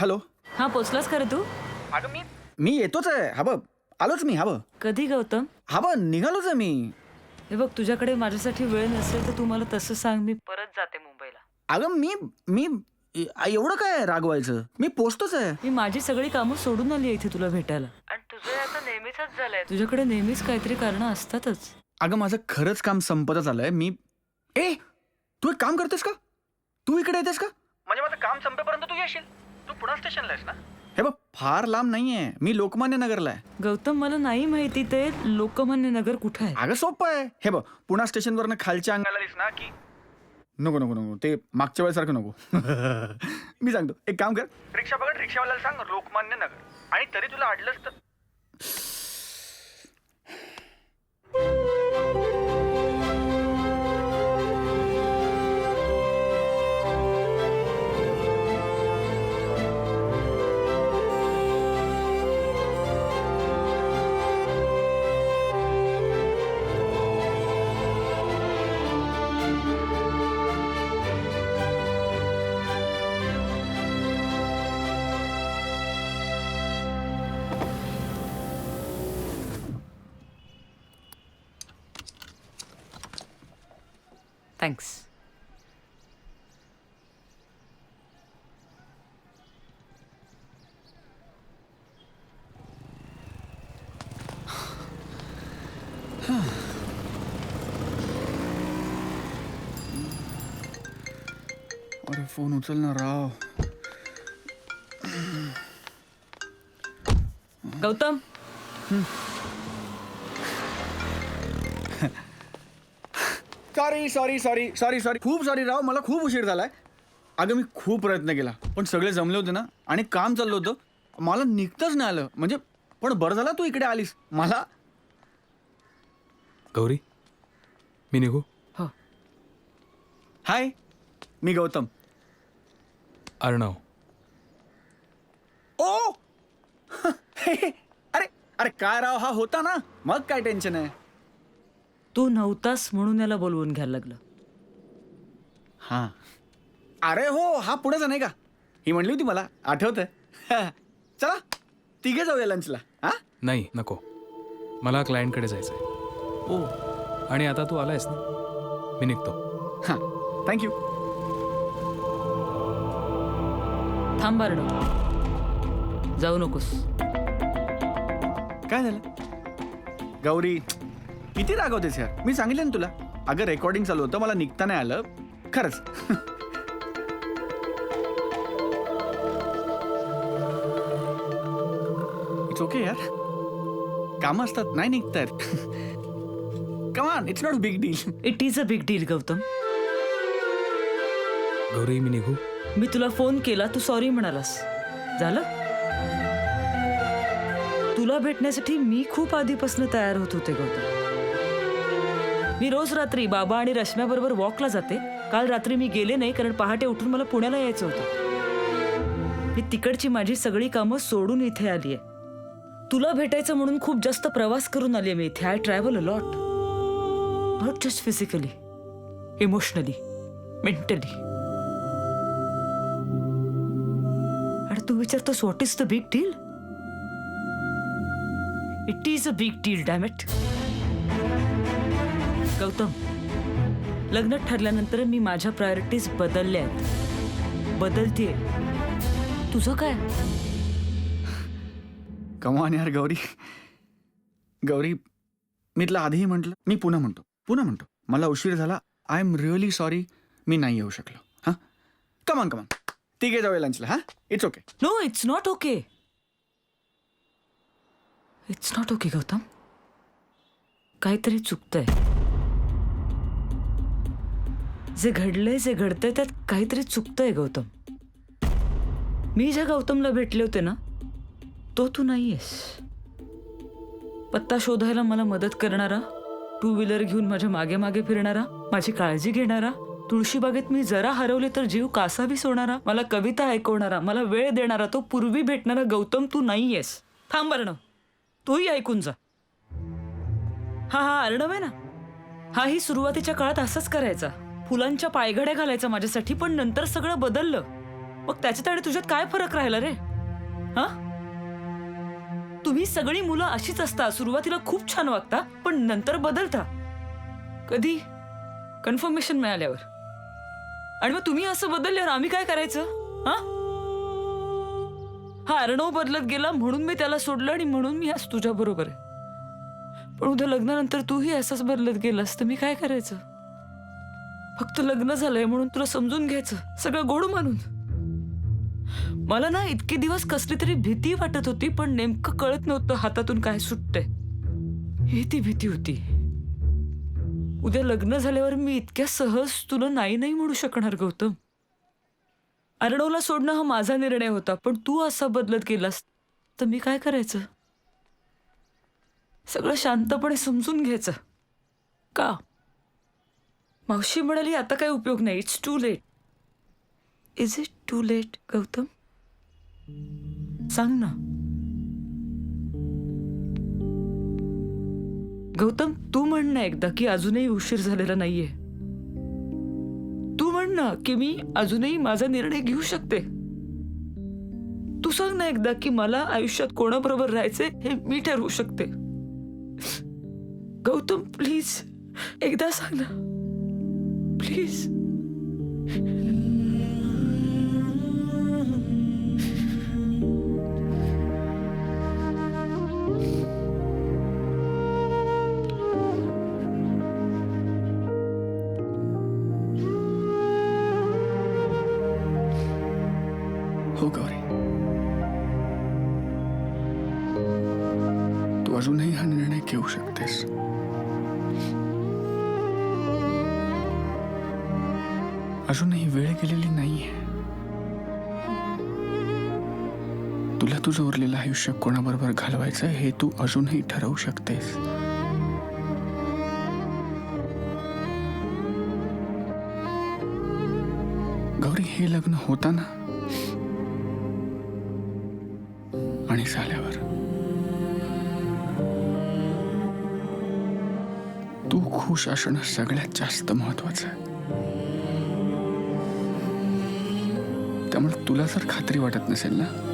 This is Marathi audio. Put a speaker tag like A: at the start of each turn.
A: हॅलो.
B: हा पोचलास खरं तू?
A: अगं मी मी येतोच आहे. हा बघ आलोच मी हा बघ.
B: कधी गौतम?
A: हा बघ निघालोच आहे मी.
B: हे बघ तुझ्याकडे माझ्यासाठी वेळ नसेल तर तू मला तसं सांग. मी परत जाते मुंबईला.
A: अगं मी मी एवढं काय रागवायचं? मी पोचतोच आहे.
B: मी माझी सगळी कामं सोडून आली इथे तुला भेटायला. आणि तुझं आता नेहमीच झालंय. तुझ्याकडे नेहमीच काहीतरी कारण असतातच.
A: अगं माझं खरंच काम संपतच आलंय. मी ए तू एक काम करतेस का? तू इकडे येतेस का? म्हणजे माझं काम संपेपर्यंत तू येशील. तू पुन्हा स्टेशनला आहेस ना? हे बघ फार लांब नाहीये. मी लोकमान्य नगरला आहे.
B: गौतम मला नाही माहिती ते लोकमान्य नगर कुठं आहे.
A: अगं सोपं आहे. हे बघ पुणा स्टेशनवरनं खालच्या अंगाला दिस ना की नको नको नको ते मागच्या वेळेसारखं नको. मी सांगतो. एक काम कर. रिक्षा पकड रिक्षावाल्याला सांग लोकमान्य नगर आणि तरी तुला अडलंच तर
B: थँक्स
A: अरे फोन उचल ना राव
B: Gautam
A: sorry sorry sorry sorry sorry खूप सॉरी राव मला खूप उशीर झालाय. अगं मी खूप प्रयत्न केला पण सगळे जमले होते ना आणि काम चाललं होतं. मला निघताच नाही आलं. म्हणजे पण बरं झालं तू इकडे आलीस. मला
C: गौरी मी निघू?
B: हो.
A: हाय मी गौतम.
C: अर्णव.
A: ओ! अरे अरे काय राव हा होता ना? मग काय टेन्शन आहे?
B: तू नव्हतास म्हणून याला बोलवून घ्यायला लागलं.
A: हा. अरे हो हा पुढेच नाही का? ही म्हणली होती मला आठवत चला तिघे जाऊया लंचला हा?
C: नाही नको. मला क्लायंटकडे जायचं आहे
A: ओ.
C: आणि आता तू आलायस ना? मी निघतो.
A: हा थँक्यू
B: थांब बारडं. जाऊ नकोस.
A: काय झालं? गौरी किती रागवतेस यार? मी सांगितलं ना तुला. अगं रेकॉर्डिंग चालू होतं मला निघता नाही आलं. खरंच. इट्स ओके यार. कामं असतात नाही निघतात come on it's not big deal
B: it is a big deal Gautam.
C: Gauri मी निघू?
B: मी तुला फोन केला तू सॉरी म्हणालास. झालं? तुला भेटण्यासाठी मी खूप आधीपासून तयार होत होते गौतम. मी रोज रात्री बाबा आणि रश्म्याबरोबर वॉकला जाते. काल रात्री मी गेले नाही कारण पहाटे उठून मला पुण्याला यायचं होतं. मी तिकडची माझी सगळी कामं सोडून इथे आली आहे तुला भेटायचं म्हणून खूप जास्त प्रवास करून आली मी इथे. I travel a lot not just physically emotionally mentally आणि तू विचारतोस what is the big deal it is a big deal damn it Gautam. लग्न ठरल्यानंतर मी माझ्या प्रायोरिटीज बदलल्या आहेत बदलतीये. तुझं काय?
A: कमान यार गौरी. गौरी मी तुला आधीही म्हटलं मी पुन्हा म्हणतो पुन्हा म्हणतो. मला उशीर झाला. आय एम रिअली सॉरी मी नाही येऊ शकलो. हां? कमान कमान तिघे जाऊया लंचला हां? It's okay
B: no it's not okay it's not okay Gautam. काहीतरी चुकतंय. जे घडलंय जे घडतंय त्यात काहीतरी चुकतंय गौतम. मी ज्या गौतमला भेटले होते ना तो तू नाहीयेस. पत्ता शोधायला मला मदत करणारा टू व्हीलर घेऊन माझ्या मागे मागे फिरणारा माझी काळजी घेणारा तुळशीबागेत मी जरा हरवले तर जीव कासावीस सोडणारा मला कविता ऐकवणारा मला वेळ देणारा तो पूर्वी भेटणारा गौतम तू नाहीयेस. थांब अर्णव तूही ऐकून जा. हा हा अर्णव आहे ना. हाही सुरुवातीच्या काळात असंच करायचा. फुलांच्या पायघड्या घालायच्या माझ्यासाठी पण नंतर सगळं बदललं. मग त्याच्यात आणि तुझ्यात काय फरक राहिला रे? हा? तुम्ही सगळी मुलं अशीच असता सुरुवातीला खूप छान वागता पण नंतर बदलता. कधी? कन्फर्मेशन मिळाल्यावर. आणि मग तुम्ही असं बदलल्यावर आम्ही काय करायचं? हा? हा अर्णव बदलत गेला म्हणून मी त्याला सोडलं आणि म्हणून मी आज तुझ्या बरोबर आहे. पण उद्या लग्नानंतर तूही असंच बदलत गेलास तर मी काय करायचं? फक्त लग्न झालंय म्हणून तुला समजून घ्यायचं सगळं गोड मानून. मला ना इतके दिवस कसली तरी भीती वाटत होती पण नेमकं कळत नव्हतं हातातून काय सुटतंय. ही ती भीती होती. उद्या लग्न झाल्यावर मी इतक्या सहज तुला नाही नाही म्हणू शकणार गौतम. अर्णवला सोडणं हा माझा निर्णय होता पण तू असा बदलत गेलास तर मी काय करायचं? सगळं शांतपणे समजून घ्यायचं. का? मावशी म्हणाली आता काही उपयोग नाही. It's too late is it too late Gautam? सांग ना. गौतम तू म्हण ना एकदा की अजूनही उशीर झालेला नाहीये. तू म्हण ना की मी अजूनही माझा निर्णय घेऊ शकते. तू सांग ना एकदा की मला आयुष्यात कोणाबरोबर राहायचे हे मी ठरवू शकते. गौतम प्लीज एकदा सांग ना. प्लीज
A: हो गौरी तू अजूनही हा निर्णय घेऊ शकतेस. अजूनही वेळ गेलेली नाहीये. तुला तुझं उरलेलं आयुष्य कोणाबरोबर घालवायचं हे तू अजूनही ठरवू शकतेस. गौरी हे लग्न होताना आणि झाल्यावर? तू खुश असणं सगळ्यात जास्त महत्वाचं आहे. त्यामुळे तुला सर खात्री वाटत नसेल ना?